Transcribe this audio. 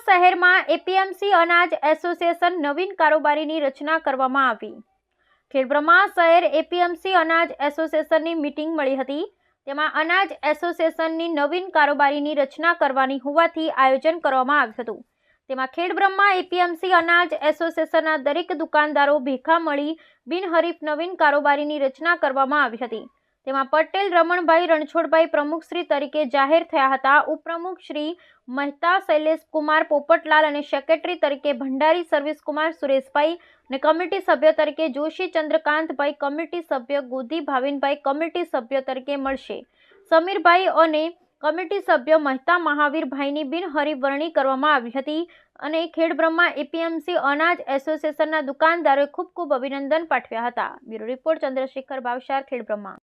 શહેરમાં એપીએમસી અનાજ એસોસિએશન નવીન કારોબારીની રચના કરવામાં આવી. ખેડબ્રહ્મા શહેર એપીએમસી અનાજ એસોસિએશનની મીટિંગ મળી હતી. તેમાં અનાજ એસોસિએશનની નવીન કારોબારીની રચના કરવાની હોવાથી આયોજન કરવામાં આવ્યું હતું. તેમાં ખેડબ્રહ્મા એપીએમસી અનાજ એસોસિએશનના દરેક દુકાનદારો ભેખા મળી બિનહરીફ નવીન કારોબારીની રચના કરવામાં આવી હતી. તેમાં પટેલ, રમણભાઈ, રણછોડભાઈ પ્રમુખશ્રી તરીકે જાહેર થયા હતા. ઉપપ્રમુખ શ્રી મહેતા શૈલેષકુમાર પોપટલાલ અને સેક્રેટરી તરીકે ભંડારી સર્વિસકુમાર સુરેશભાઈ અને કમિટી સભ્ય તરીકે જોશી, ચંદ્રકાંતભાઈ, કમિટી સભ્ય ગોધી ભાવિનભાઈ, કમિટી સભ્ય તરીકે મળશે. સમીરભાઈ અને કમિટી સભ્ય મહેતા મહાવીરભાઈની બિનહરિવરણી કરવામાં આવી હતી અને ખેડબ્રહ્મા એપીએમસી અનાજ એસોસિએશનના દુકાનદારોએ ખૂબ ખૂબ અભિનંદન પાઠવ્યા હતા. Bureau report Chandrashekhar Bavshar Khedbrahma.